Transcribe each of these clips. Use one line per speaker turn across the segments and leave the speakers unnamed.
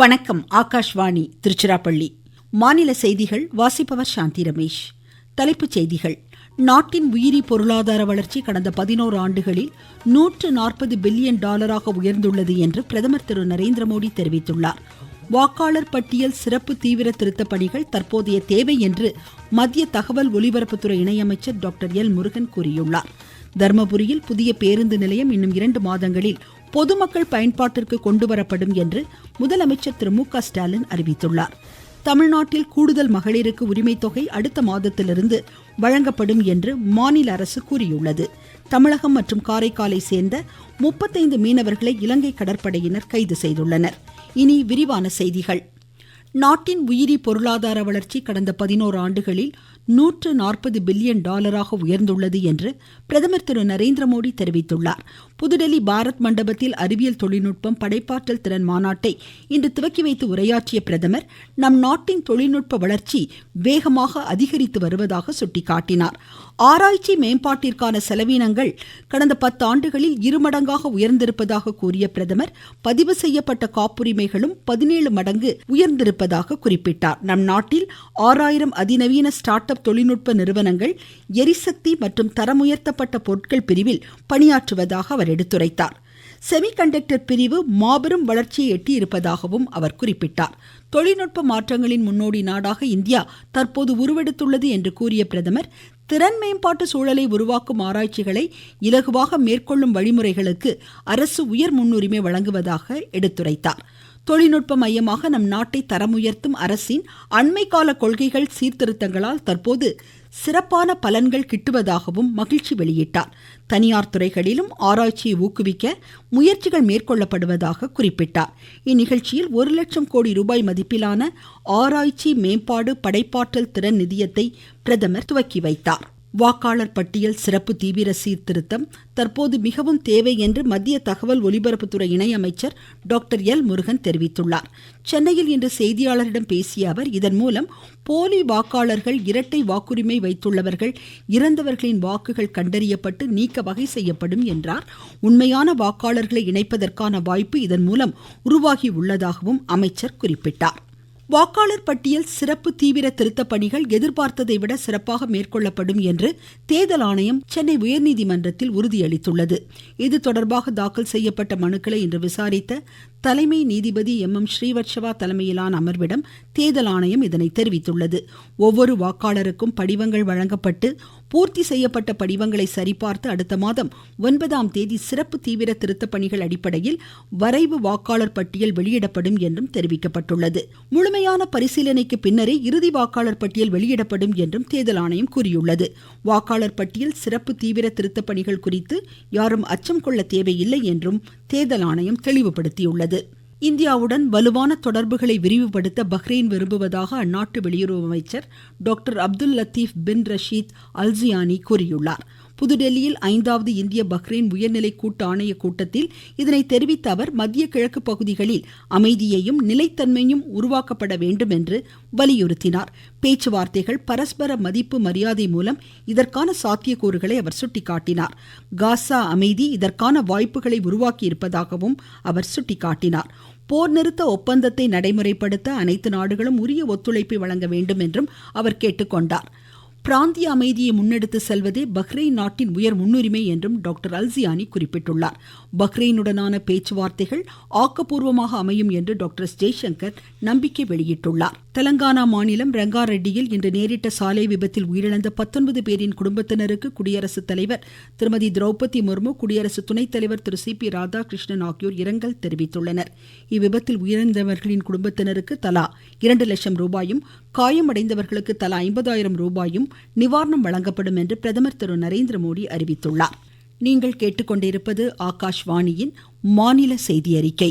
வணக்கம் ஆகாஷ்வாணி திருச்சிராப்பள்ளி மாநில செய்திகள் வாசிப்பவர் சாந்தி ரமேஷ் தலைப்புச் செய்திகள் நாட்டின் உயிரி பொருளாதார வளர்ச்சி கடந்த பதினோரு ஆண்டுகளில் நூற்று நாற்பது பில்லியன் டாலராக உயர்ந்துள்ளது என்று பிரதமர் திரு நரேந்திர மோடி தெரிவித்துள்ளார் வாக்காளர் பட்டியல் சிறப்பு தீவிர திருத்த பணிகள் தற்போதைய தேவை என்று மத்திய தகவல் ஒலிபரப்புத்துறை இணையமைச்சர் டாக்டர் எல் முருகன் கூறியுள்ளார் தர்மபுரியில் புதிய பேருந்து நிலையம் இன்னும் இரண்டு மாதங்களில் பொதுமக்கள் பயன்பாட்டிற்கு கொண்டுவரப்படும் என்று முதலமைச்சர் திரு மு க ஸ்டாலின் அறிவித்துள்ளார் தமிழ்நாட்டில் கூடுதல் மகளிருக்கு உரிமை தொகை அடுத்த மாதத்திலிருந்து வழங்கப்படும் என்று மாநில அரசு கூறியுள்ளது தமிழகம் மற்றும் காரைக்காலை சேர்ந்த முப்பத்தைந்து மீனவர்களை இலங்கை கடற்படையினர் கைது செய்துள்ளனர் இனி விரிவான செய்திகள் நாட்டின் உயிரி பொருளாதார வளர்ச்சி கடந்த பதினோரு ஆண்டுகளில் நூற்று நாற்பது பில்லியன் டாலராக உயர்ந்துள்ளது என்று பிரதமர் திரு நரேந்திரமோடி தெரிவித்துள்ளார் புதுடெல்லி பாரத் மண்டபத்தில் அறிவியல் தொழில்நுட்பம் படைப்பாற்றல் திறன் மாநாட்டை இன்று துவக்கி வைத்து உரையாற்றிய பிரதமர் நம் நாட்டின் தொழில்நுட்ப வளர்ச்சி வேகமாக அதிகரித்து வருவதாக சுட்டிக்காட்டினார் ஆராய்ச்சி மேம்பாட்டிற்கான செலவினங்கள் கடந்த பத்து ஆண்டுகளில் இருமடங்காக உயர்ந்திருப்பதாக கூறிய பிரதமர் பதிவு செய்யப்பட்ட காப்புரிமைகளும் பதினேழு மடங்கு உயர்ந்திருப்பதாக இருப்பதாக குறிப்பிட்டார் நம் நாட்டில் ஆறாயிரம் அதிநவீன ஸ்டார்ட் அப் தொழில்நுட்ப நிறுவனங்கள் எரிசக்தி மற்றும் தரமுயர்த்தப்பட்ட பொருட்கள் பிரிவில் பணியாற்றுவதாக அவர் எடுத்துரைத்தார் செமிகண்டக்டர் பிரிவு மாபெரும் வளர்ச்சியை எட்டியிருப்பதாகவும் அவர் குறிப்பிட்டார் தொழில்நுட்ப மாற்றங்களின் முன்னோடி நாடாக இந்தியா தற்போது உருவெடுத்துள்ளது என்று கூறிய பிரதமர் திறன் மேம்பாட்டு சூழலை உருவாக்கும் ஆராய்ச்சிகளை இலகுவாக மேற்கொள்ளும் வழிமுறைகளுக்கு அரசு உயர் முன்னுரிமை வழங்குவதாக எடுத்துரைத்தாா் தொழில்நுட்ப மையமாக நம் நாட்டை தரமுயர்த்தும் அரசின் அண்மைக்கால கொள்கைகள் சீர்திருத்தங்களால் தற்போது சிறப்பான பலன்கள் கிட்டுவதாகவும் மகிழ்ச்சி வெளியிட்டார் தனியார் துறைகளிலும் ஆராய்ச்சியை ஊக்குவிக்க முயற்சிகள் மேற்கொள்ளப்படுவதாக குறிப்பிட்டார் இந்நிகழ்ச்சியில் ஒரு லட்சம் கோடி ரூபாய் மதிப்பிலான ஆராய்ச்சி மேம்பாடு படைப்பாற்றல் திறன் நிதியத்தை பிரதமர் துவக்கி வைத்தார் வாக்காளர் பட்டியல் சிறப்பு தீவிர சீர்திருத்தம் தற்போது மிகவும் தேவை என்று மத்திய தகவல் ஒலிபரப்புத்துறை இணையமைச்சர் டாக்டர் எல் முருகன் தெரிவித்துள்ளார் சென்னையில் இன்று செய்தியாளரிடம் பேசிய அவர் இதன் மூலம் போலி வாக்காளர்கள் இரட்டை வாக்குரிமை வைத்துள்ளவர்கள் இறந்தவர்களின் வாக்குகள் கண்டறியப்பட்டு நீக்க வகை செய்யப்படும் என்றார் உண்மையான வாக்காளர்களை இணைப்பதற்கான வாய்ப்பு இதன் மூலம் உருவாகி உள்ளதாகவும் அமைச்சர் குறிப்பிட்டார் வாக்காளர் பட்டியல் சிறப்பு தீவிர திருத்த பணிகள் எதிர்பார்த்ததை விட சிறப்பாக மேற்கொள்ளப்படும் என்று தேர்தல் ஆணையம் சென்னை உயர்நீதிமன்றத்தில் உறுதியளித்துள்ளது இதுதொடர்பாக தாக்கல் செய்யப்பட்ட மனுக்களை இன்று விசாரித்த தலைமை நீதிபதி எம் எம் ஸ்ரீவத்சவா தலைமையிலான அமர்விடம் தேர்தல் ஆணையம் இதனை தெரிவித்துள்ளது ஒவ்வொரு வாக்காளருக்கும் படிவங்கள் வழங்கப்பட்டு பூர்த்தி செய்யப்பட்ட படிவங்களை சரிபார்த்து அடுத்த மாதம் ஒன்பதாம் தேதி சிறப்பு தீவிர திருத்தப் பணிகள் அடிப்படையில் வரைவு வாக்காளர் பட்டியல் வெளியிடப்படும் என்றும் தெரிவிக்கப்பட்டுள்ளது முழுமையான பரிசீலனைக்கு பின்னரே இறுதி வாக்காளர் பட்டியல் வெளியிடப்படும் என்றும் தேர்தல் ஆணையம் கூறியுள்ளது வாக்காளர் பட்டியல் சிறப்பு தீவிர திருத்தப் பணிகள் குறித்து யாரும் அச்சம் கொள்ள தேவையில்லை என்றும் தேர்தல் ஆணையம் தெளிவுபடுத்தியுள்ளது இந்தியாவுடன் வலுவான தொடர்புகளை விரிவுபடுத்த பஹ்ரைன் விரும்புவதாக அந்நாட்டு வெளியுறவு அமைச்சர் doctor Abdul Latif bin Rashid Al Zayani கூறியுள்ளா் புதுதில்லியில் ஐந்தாவது இந்திய பஹ்ரைன் உயர்நிலை கூட்டு ஆணைய கூட்டத்தில் இதனை தெரிவித்த அவர் மத்திய கிழக்கு பகுதிகளில் அமைதியையும் நிலைத்தன்மையும் உருவாக்கப்பட வேண்டும் என்று வலியுறுத்தினார் பேச்சுவார்த்தைகள் பரஸ்பர மதிப்பு மரியாதை மூலம் இதற்கான சாத்தியக்கூறுகளை அவர் சுட்டிக்காட்டினார் காசா அமைதி இதற்கான வாய்ப்புகளை உருவாக்கியிருப்பதாகவும் அவர் சுட்டிக்காட்டினார் போர் நிறுத்த ஒப்பந்தத்தை நடைமுறைப்படுத்த அனைத்து நாடுகளும் உரிய ஒத்துழைப்பை வழங்க வேண்டும் என்றும் அவர் கேட்டுக்கொண்டாா் பிராந்திய அமைதியை முன்னெடுத்து செல்வதே பஹ்ரைன் நாட்டின் உயர் முன்னுரிமை என்றும் டாக்டர் அல்சியானி குறிப்பிட்டுள்ளார் பஹ்ரைனுடனான பேச்சுவார்த்தைகள் ஆக்கப்பூர்வமாக அமையும் என்று டாக்டர் எஸ் ஜெய்சங்கர் நம்பிக்கை வெளியிட்டுள்ளார் தெலங்கானா மாநிலம் ரங்காரெட்டியில் இன்று நேரிட்ட சாலை விபத்தில் உயிரிழந்த பத்தொன்பது பேரின் குடும்பத்தினருக்கு குடியரசுத் தலைவர் திருமதி திரௌபதி முர்மு குடியரசு துணைத் தலைவர் திரு சி பி ராதாகிருஷ்ணன் ஆகியோர் இரங்கல் தெரிவித்துள்ளனர் இவ்விபத்தில் உயிரிழந்தவர்களின் குடும்பத்தினருக்கு தலா இரண்டு லட்சம் ரூபாயும் காயமடைந்தவர்களுக்கு தலா ஐம்பதாயிரம் ரூபாயும் நிவாரணம் வழங்கப்படும் என்று பிரதமர் திரு நரேந்திரமோடி அறிவித்துள்ளார் நீங்கள் கேட்டுக்கொண்டிருப்பது ஆகாஷ்வாணியின் மாநில செய்தியறிக்கை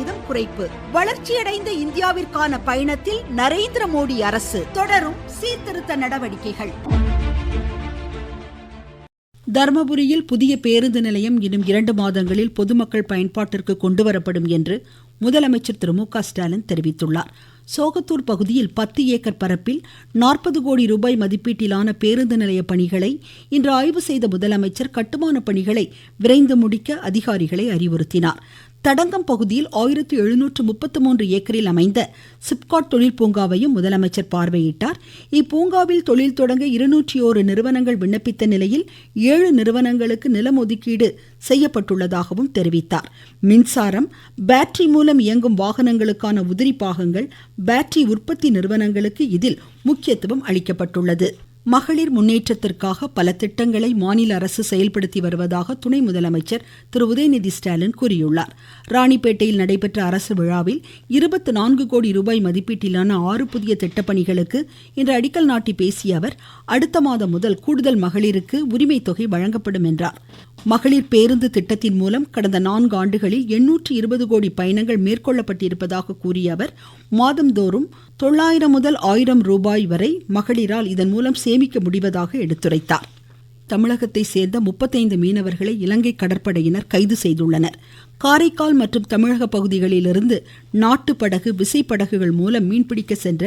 சதவிகிதம் குறைப்பு வளர்ச்சியடைந்த இந்தியாவிற்கான பயணத்தில் நரேந்திர மோடி அரசு தொடரும் சீர்திருத்த நடவடிக்கைகள் தர்மபுரியில் புதிய பேருந்து நிலையம் இன்னும் இரண்டு மாதங்களில் பொதுமக்கள் பயன்பாட்டிற்கு கொண்டுவரப்படும் என்று முதலமைச்சர் திரு மு ஸ்டாலின் தெரிவித்துள்ளார் சோகத்தூர் பகுதியில் பத்து ஏக்கர் பரப்பில் நாற்பது கோடி ரூபாய் மதிப்பீட்டிலான பேருந்து நிலைய பணிகளை இன்று ஆய்வு செய்த முதலமைச்சர் கட்டுமான பணிகளை விரைந்து முடிக்க அதிகாரிகளை அறிவுறுத்தினார் தடங்கம் பகுதியில் ஆயிரத்தி எழுநூற்று முப்பத்து மூன்று ஏக்கரில் அமைந்த சிப்காட் தொழில் பூங்காவையும் முதலமைச்சர் பார்வையிட்டார் இப்பூங்காவில் தொழில் தொடங்க இருநூற்றி ஓரு நிறுவனங்கள் விண்ணப்பித்த நிலையில் ஏழு நிறுவனங்களுக்கு நிலம் ஒதுக்கீடு செய்யப்பட்டுள்ளதாகவும் தெரிவித்தார் மின்சாரம் பேட்டரி மூலம் இயங்கும் வாகனங்களுக்கான உதிரி பாகங்கள் பேட்டரி உற்பத்தி நிறுவனங்களுக்கு இதில் முக்கியத்துவம் அளிக்கப்பட்டுள்ளது மகளிர் முன்னேற்றத்திற்காக பல திட்டங்களை மாநில அரசு செயல்படுத்தி வருவதாக துணை முதலமைச்சர் திரு உதயநிதி ஸ்டாலின் கூறியுள்ளார் ராணிப்பேட்டையில் நடைபெற்ற அரசு விழாவில் இருபத்தி நான்கு கோடி ரூபாய் மதிப்பீட்டிலான ஆறு புதிய திட்டப்பணிகளுக்கு இன்று அடிக்கல் நாட்டி பேசிய அவர் அடுத்த மாதம் முதல் கூடுதல் மகளிருக்கு உரிமை தொகை வழங்கப்படும் என்றார் மகளிர் பேருந்து திட்டத்தின் மூலம் கடந்த நான்கு ஆண்டுகளில் எண்ணூற்று இருபது கோடி பயணங்கள் மேற்கொள்ளப்பட்டிருப்பதாக கூறிய அவர் மாதந்தோறும் தொள்ளாயிரம் முதல் ஆயிரம் ரூபாய் வரை மகளிரால் இதன் மூலம் சேமிக்க முடிவதாக எடுத்துரைத்தார் தமிழகத்தை சேர்ந்த முப்பத்தைந்து மீனவர்களை இலங்கை கடற்படையினர் கைது செய்துள்ளனர் காரைக்கால் மற்றும் தமிழக பகுதிகளிலிருந்து நாட்டு படகு விசைப்படகுகள் மூலம் மீன்பிடிக்க சென்ற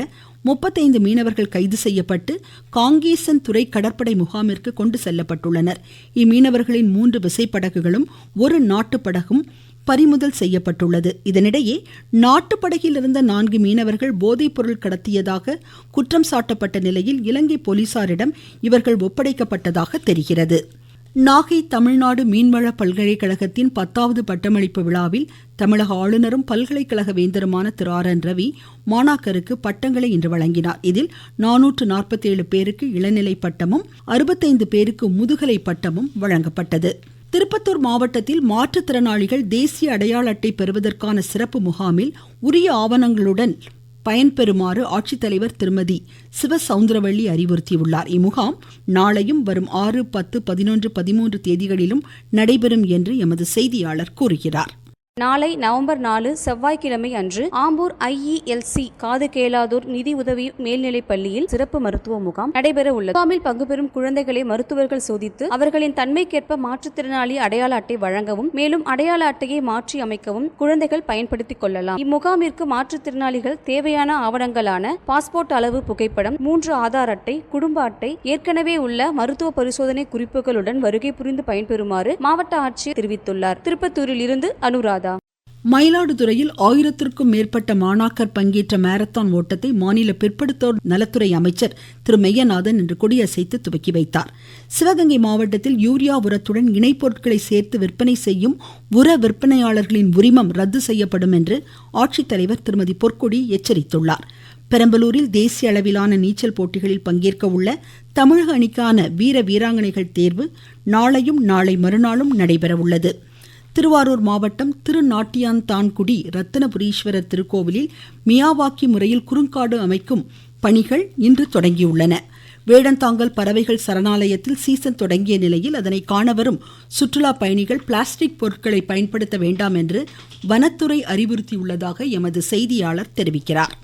முப்பத்தைந்து மீனவர்கள் கைது செய்யப்பட்டு காங்கேசன் துறை கடற்படை முகாமிற்கு கொண்டு செல்லப்பட்டுள்ளனர் இம்மீனவர்களின் மூன்று விசைப்படகுகளும் ஒரு நாட்டுப்படகும் படகும் பறிமுதல் செய்யப்பட்டுள்ளது இதனிடையே நாட்டுப்படகில் இருந்த நான்கு மீனவர்கள் போதைப்பொருள் கடத்தியதாக குற்றம் சாட்டப்பட்ட நிலையில் இலங்கை போலீசாரிடம் இவர்கள் ஒப்படைக்கப்பட்டதாக தெரிகிறது நாகை தமிழ்நாடு மீன்வள பல்கலைக்கழகத்தின் பத்தாவது பட்டமளிப்பு விழாவில் தமிழக ஆளுநரும் பல்கலைக்கழக வேந்தருமான திரு ஆர் என் ரவி மாணாக்கருக்கு பட்டங்களை இன்று வழங்கினார் இதில் நானூற்று நாற்பத்தேழு பேருக்கு இளநிலை பட்டமும் அறுபத்தைந்து பேருக்கு முதுகலை பட்டமும் வழங்கப்பட்டது திருப்பத்தூர் மாவட்டத்தில் மாற்றுத்திறனாளிகள் தேசிய அடையாள அட்டை பெறுவதற்கான சிறப்பு முகாமில் உரிய ஆவணங்களுடன் பயன்பெறுமாறு ஆட்சித்தலைவர் திருமதி சிவசவுந்தரவள்ளி அறிவுறுத்தியுள்ளார் இம்முகாம் நாளையும் வரும் ஆறு பத்து பதினொன்று பதிமூன்று தேதிகளிலும் நடைபெறும் என்று எமது செய்தியாளர் கூறுகிறார் நாளை நவம்பர் நாலு செவ்வாய்க்கிழமை அன்று ஆம்பூர் ஐஇஎல்சி காது கேளாதோர் நிதி உதவி மேல்நிலைப் பள்ளியில் சிறப்பு மருத்துவ முகாம் நடைபெற உள்ளது முகாமில் பங்கு பெறும் குழந்தைகளை மருத்துவர்கள் சோதித்து அவர்களின் தன்மைக்கேற்ப மாற்றுத்திறனாளி அடையாள அட்டை வழங்கவும் மேலும் அடையாள அட்டையை மாற்றி அமைக்கவும் குழந்தைகள் பயன்படுத்திக் கொள்ளலாம் இம்முகாமிற்கு மாற்றுத்திறனாளிகள் தேவையான ஆவணங்களான பாஸ்போர்ட் அளவு புகைப்படம் மூன்று ஆதார் அட்டை குடும்ப அட்டை ஏற்கனவே உள்ள மருத்துவ பரிசோதனை குறிப்புகளுடன் வருகை புரிந்து பயன்பெறுமாறு மாவட்ட ஆட்சியர் தெரிவித்துள்ளார் திருப்பத்தூரில் இருந்து அனுராதா மயிலாடுதுறையில் ஆயிரத்திற்கும் மேற்பட்ட மாணாக்கர் பங்கேற்ற மாரத்தான் ஓட்டத்தை மாநில பிற்படுத்தோர் நலத்துறை அமைச்சர் திரு மெய்யநாதன் இன்று கொடியசைத்து துவக்கி வைத்தார் சிவகங்கை மாவட்டத்தில் யூரியா உரத்துடன் இணைப்பொருட்களை சேர்த்து விற்பனை செய்யும் உர விற்பனையாளர்களின் உரிமம் ரத்து செய்யப்படும் என்று ஆட்சித்தலைவர் திருமதி பொற்கொடி எச்சரித்துள்ளார் பெரம்பலூரில் தேசிய அளவிலான நீச்சல் போட்டிகளில் பங்கேற்க உள்ள தமிழக அணிக்கான வீர வீராங்கனைகள் தேர்வு நாளையும் நாளை மறுநாளும் நடைபெறவுள்ளது உள்ளது திருவாரூர் மாவட்டம் திருநாட்டியான்தான்குடி ரத்தனபுரீஸ்வரர் திருக்கோவிலில் மியாவாக்கி முறையில் குறுங்காடு அமைக்கும் பணிகள் இன்று தொடங்கியுள்ளன வேடந்தாங்கல் பறவைகள் சரணாலயத்தில் சீசன் தொடங்கிய நிலையில் அதனை காணவரும் சுற்றுலா பயணிகள் பிளாஸ்டிக் பொருட்களை பயன்படுத்த வேண்டாம் என்று வனத்துறை அறிவுறுத்தியுள்ளதாக எமது செய்தியாளர் தெரிவிக்கிறார்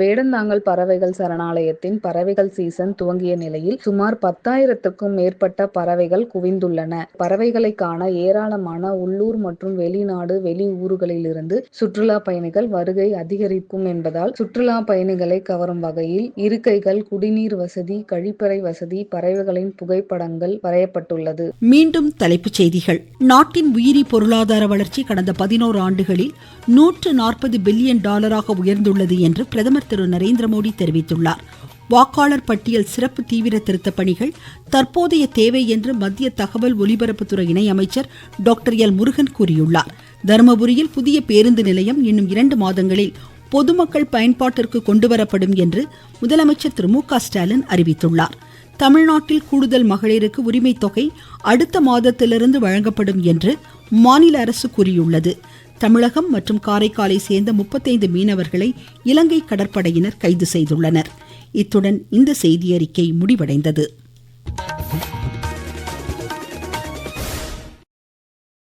வேடந்தாங்கல் பறவைகள் சரணாலயத்தின் பறவைகள் சீசன் துவங்கிய நிலையில் சுமார் பத்தாயிரத்துக்கும் மேற்பட்ட பறவைகள் குவிந்துள்ளன பறவைகளை காண ஏராளமான உள்ளூர் மற்றும் வெளிநாடு வெளி ஊர்களிலிருந்து சுற்றுலா பயணிகள் வருகை அதிகரிக்கும் என்பதால் சுற்றுலா பயணிகளை கவரும் வகையில் இருக்கைகள் குடிநீர் வசதி கழிப்பறை வசதி பறவைகளின் புகைப்படங்கள் வரையப்பட்டுள்ளது மீண்டும் தலைப்புச் செய்திகள் நாட்டின் உயிரி பொருளாதார வளர்ச்சி கடந்த பதினோரு ஆண்டுகளில் நூற்று நாற்பது பில்லியன் டாலராக உயர்ந்துள்ளது என்று பிரதமர் பிரதமர் திரு நரேந்திர மோடி தெரிவித்துள்ளார் வாக்காளர் பட்டியல் சிறப்பு தீவிர திருத்த பணிகள் தற்போதைய தேவை என்று மத்திய தகவல் ஒலிபரப்புத்துறை இணையமைச்சர் டாக்டர் எல் முருகன் கூறியுள்ளார் தருமபுரியில் புதிய பேருந்து நிலையம் இன்னும் இரண்டு மாதங்களில் பொதுமக்கள் பயன்பாட்டிற்கு கொண்டுவரப்படும் என்று முதலமைச்சர் திரு மு ஸ்டாலின் அறிவித்துள்ளார் தமிழ்நாட்டில் கூடுதல் மகளிருக்கு உரிமை தொகை அடுத்த மாதத்திலிருந்து வழங்கப்படும் என்று மாநில அரசு கூறியுள்ளது தமிழகம் மற்றும் காரைக்காலை சேர்ந்த முப்பத்தைந்து மீனவர்களை இலங்கை கடற்படையினர் கைது செய்துள்ளனர் இத்துடன் இந்த செய்தியறிக்கை முடிவடைந்தது